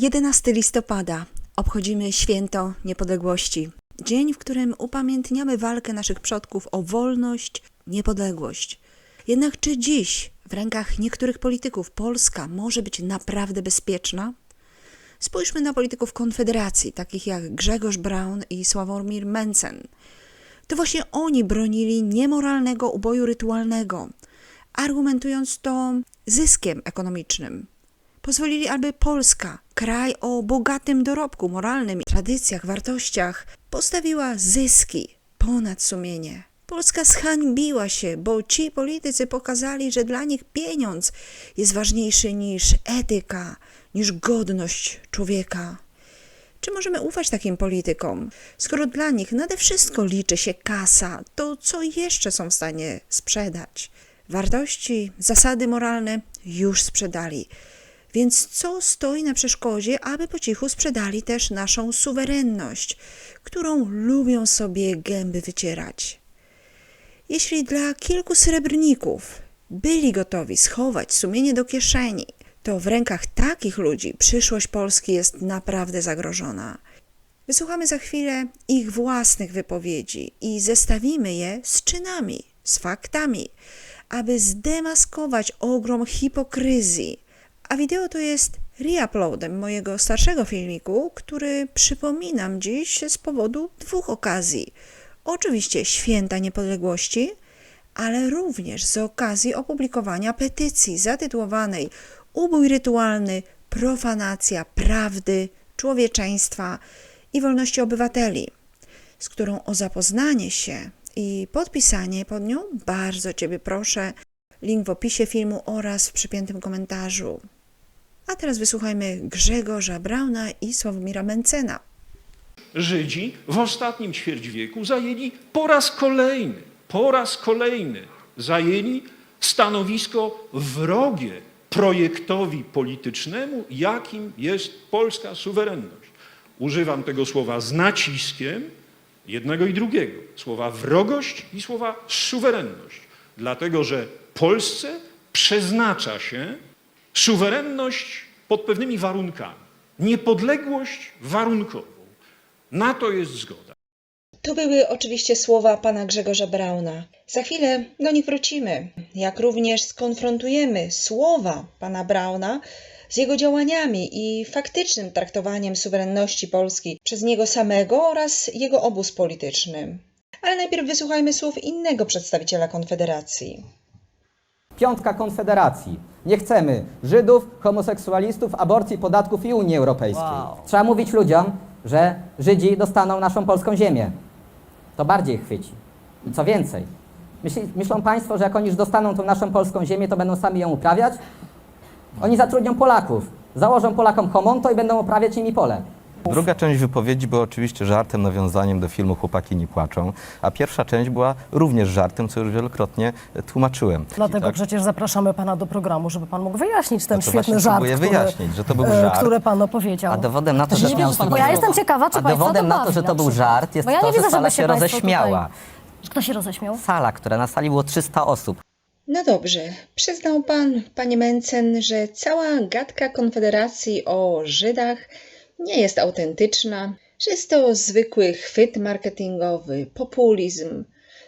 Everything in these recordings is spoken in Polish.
11 listopada obchodzimy święto niepodległości. Dzień, w którym upamiętniamy walkę naszych przodków o wolność, niepodległość. Jednak czy dziś w rękach niektórych polityków Polska może być naprawdę bezpieczna? Spójrzmy na polityków Konfederacji, takich jak Grzegorz Braun i Sławomir Mencen. To właśnie oni bronili niemoralnego uboju rytualnego, argumentując to zyskiem ekonomicznym. Pozwolili, aby Polska, kraj o bogatym dorobku moralnym, tradycjach, wartościach, postawiła zyski ponad sumienie. Polska zhańbiła się, bo ci politycy pokazali, że dla nich pieniądz jest ważniejszy niż etyka, niż godność człowieka. Czy możemy ufać takim politykom, skoro dla nich nade wszystko liczy się kasa, to co jeszcze są w stanie sprzedać? Wartości, zasady moralne już sprzedali. Więc co stoi na przeszkodzie, aby po cichu sprzedali też naszą suwerenność, którą lubią sobie gęby wycierać? Jeśli dla kilku srebrników byli gotowi schować sumienie do kieszeni, to w rękach takich ludzi przyszłość Polski jest naprawdę zagrożona. Wysłuchamy za chwilę ich własnych wypowiedzi i zestawimy je z czynami, z faktami, aby zdemaskować ogrom hipokryzji. A wideo to jest reuploadem mojego starszego filmiku, który przypominam dziś z powodu dwóch okazji. Oczywiście święta niepodległości, ale również z okazji opublikowania petycji zatytułowanej Ubój rytualny, profanacja prawdy, człowieczeństwa i wolności obywateli, z którą o zapoznanie się i podpisanie pod nią bardzo Ciebie proszę. Link w opisie filmu oraz w przypiętym komentarzu. A teraz wysłuchajmy Grzegorza Brauna i Sławomira Mencena. Żydzi w ostatnim ćwierćwieku zajęli po raz kolejny, po raz kolejny zajęli stanowisko wrogie projektowi politycznemu, jakim jest polska suwerenność. Używam tego słowa z naciskiem jednego i drugiego. Słowa wrogość i słowa suwerenność. Dlatego, że Polsce przeznacza się suwerenność pod pewnymi warunkami. Niepodległość warunkową. Na to jest zgoda. To były oczywiście słowa pana Grzegorza Brauna. Za chwilę do nich wrócimy, jak również skonfrontujemy słowa pana Brauna z jego działaniami i faktycznym traktowaniem suwerenności Polski przez niego samego oraz jego obóz polityczny. Ale najpierw wysłuchajmy słów innego przedstawiciela Konfederacji. Piątka Konfederacji. Nie chcemy Żydów, homoseksualistów, aborcji, podatków i Unii Europejskiej. Trzeba mówić ludziom, że Żydzi dostaną naszą polską ziemię. To bardziej chwyci. I co więcej, myślą Państwo, że jak oni już dostaną tą naszą polską ziemię, to będą sami ją uprawiać? Oni zatrudnią Polaków, założą Polakom homonto i będą uprawiać nimi pole. Druga część wypowiedzi była oczywiście żartem, nawiązaniem do filmu Chłopaki nie płaczą, a pierwsza część była również żartem, co już wielokrotnie tłumaczyłem. Dlatego Tak? przecież zapraszamy pana do programu, żeby pan mógł wyjaśnić ten No świetny żart, próbuję który, wyjaśnić, że to był e, żart. który pan opowiedział. A dowodem na to, że, Bo ja jestem ciekawa, czy a dowodem to na to, że to był żart, jest Bo ja to, nie że widzę, sala się roześmiała. Tutaj... Kto się roześmiał? Sala, która na sali było 300 osób. No dobrze, przyznał pan, panie Mencen, że cała gadka Konfederacji o Żydach nie jest autentyczna, że jest to zwykły chwyt marketingowy, populizm.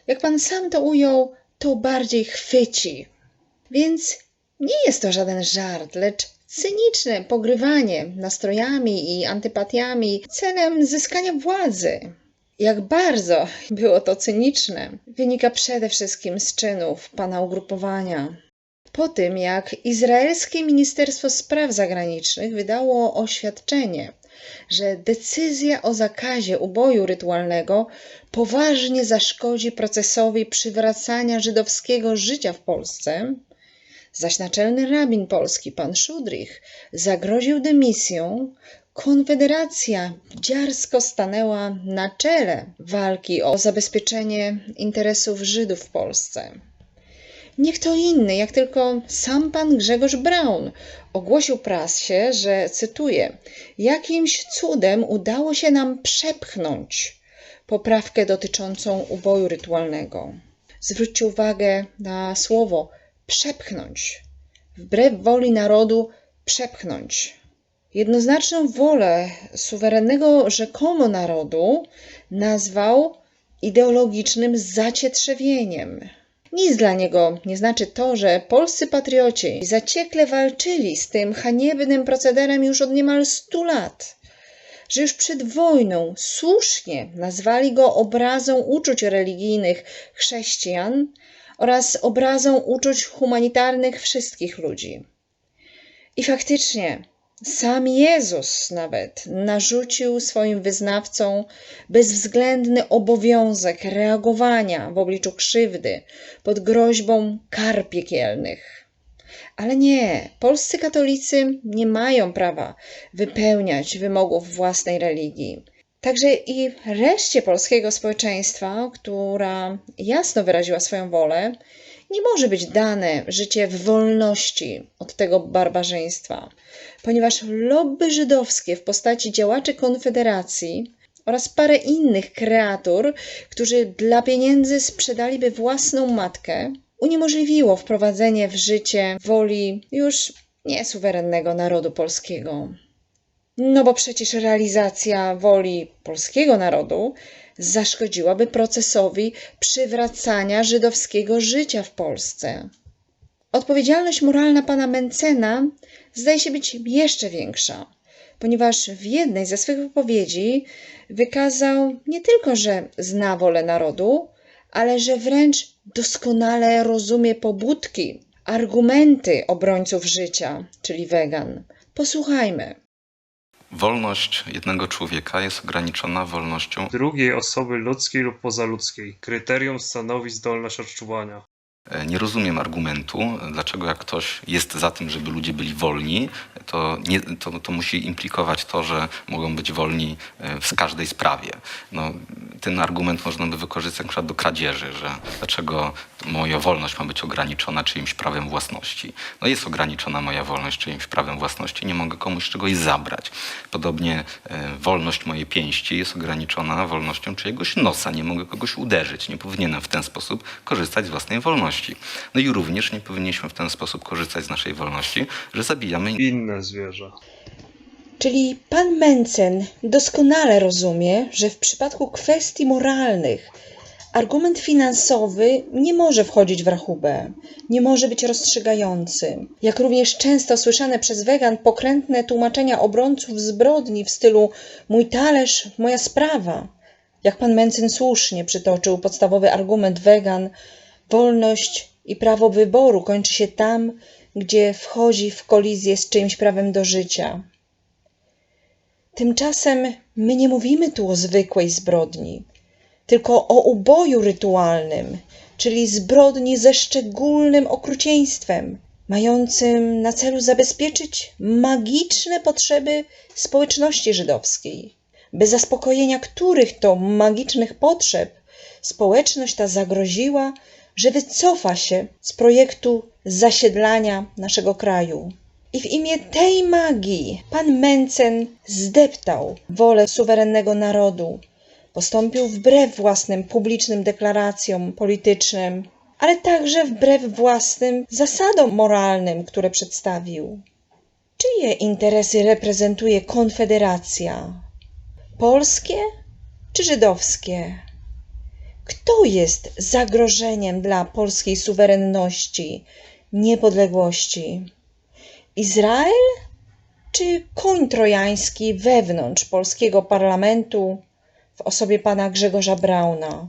Jak pan sam to ujął, to bardziej chwyci. Więc nie jest to żaden żart, lecz cyniczne pogrywanie nastrojami i antypatiami celem zyskania władzy. Jak bardzo było to cyniczne, wynika przede wszystkim z czynów pana ugrupowania. Po tym, jak izraelskie Ministerstwo Spraw Zagranicznych wydało oświadczenie, że decyzja o zakazie uboju rytualnego poważnie zaszkodzi procesowi przywracania żydowskiego życia w Polsce, zaś naczelny rabin polski pan Szudrych zagroził dymisją, Konfederacja dziarsko stanęła na czele walki o zabezpieczenie interesów Żydów w Polsce. Nie kto inny, jak tylko sam pan Grzegorz Braun ogłosił prasie, że, cytuję, jakimś cudem udało się nam przepchnąć poprawkę dotyczącą uboju rytualnego. Zwróćcie uwagę na słowo przepchnąć. Wbrew woli narodu przepchnąć. jednoznaczną wolę suwerennego rzekomo narodu nazwał ideologicznym zacietrzewieniem. Nic dla niego nie znaczy to, że polscy patrioci zaciekle walczyli z tym haniebnym procederem już od niemal stu lat, że już przed wojną słusznie nazwali go obrazą uczuć religijnych chrześcijan oraz obrazą uczuć humanitarnych wszystkich ludzi. I faktycznie, sam Jezus nawet narzucił swoim wyznawcom bezwzględny obowiązek reagowania w obliczu krzywdy pod groźbą kar piekielnych. Ale nie, polscy katolicy nie mają prawa wypełniać wymogów własnej religii. Także i reszcie polskiego społeczeństwa, która jasno wyraziła swoją wolę, nie może być dane życie w wolności od tego barbarzyństwa, ponieważ lobby żydowskie w postaci działaczy Konfederacji oraz parę innych kreatur, którzy dla pieniędzy sprzedaliby własną matkę, uniemożliwiło wprowadzenie w życie woli już niesuwerennego narodu polskiego. No bo przecież realizacja woli polskiego narodu zaszkodziłaby procesowi przywracania żydowskiego życia w Polsce. Odpowiedzialność moralna pana Mencena zdaje się być jeszcze większa, ponieważ w jednej ze swych wypowiedzi wykazał nie tylko, że zna wolę narodu, ale że wręcz doskonale rozumie pobudki, argumenty obrońców życia, czyli wegan. Posłuchajmy. Wolność jednego człowieka jest ograniczona wolnością drugiej osoby ludzkiej lub pozaludzkiej. Kryterium stanowi zdolność odczuwania. E, Nie rozumiem argumentu, dlaczego jak ktoś jest za tym, żeby ludzie byli wolni, to, nie, to, to musi implikować to, że mogą być wolni e, w każdej sprawie. No, ten argument można by wykorzystać na przykład do kradzieży, że dlaczego moja wolność ma być ograniczona czyimś prawem własności. No jest ograniczona moja wolność czyimś prawem własności, nie mogę komuś czegoś zabrać. Podobnie e, wolność mojej pięści jest ograniczona wolnością czyjegoś nosa, nie mogę kogoś uderzyć, nie powinienem w ten sposób korzystać z własnej wolności. No i również nie powinniśmy w ten sposób korzystać z naszej wolności, że zabijamy Inne zwierzę. Czyli pan Mencen doskonale rozumie, że w przypadku kwestii moralnych argument finansowy nie może wchodzić w rachubę, nie może być rozstrzygający. Jak również często słyszane przez wegan pokrętne tłumaczenia obrońców zbrodni w stylu mój talerz, moja sprawa. Jak pan Mencen słusznie przytoczył podstawowy argument wegan, wolność i prawo wyboru kończy się tam, gdzie wchodzi w kolizję z czyimś prawem do życia. Tymczasem my nie mówimy tu o zwykłej zbrodni, tylko o uboju rytualnym, czyli zbrodni ze szczególnym okrucieństwem, mającym na celu zabezpieczyć magiczne potrzeby społeczności żydowskiej, bez zaspokojenia których to magicznych potrzeb społeczność ta zagroziła, że wycofa się z projektu zasiedlania naszego kraju. I w imię tej magii pan Mencen zdeptał wolę suwerennego narodu. Postąpił wbrew własnym publicznym deklaracjom politycznym, ale także wbrew własnym zasadom moralnym, które przedstawił. Czyje interesy reprezentuje Konfederacja? Polskie czy żydowskie? Kto jest zagrożeniem dla polskiej suwerenności, niepodległości? Izrael czy koń trojański wewnątrz polskiego parlamentu w osobie pana Grzegorza Brauna?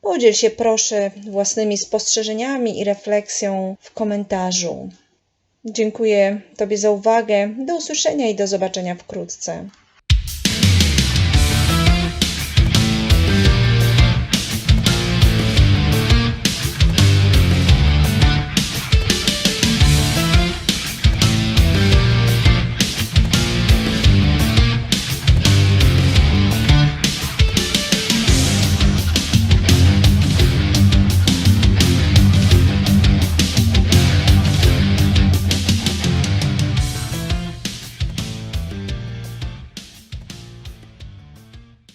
Podziel się proszę własnymi spostrzeżeniami i refleksją w komentarzu. Dziękuję Tobie za uwagę. Do usłyszenia i do zobaczenia wkrótce.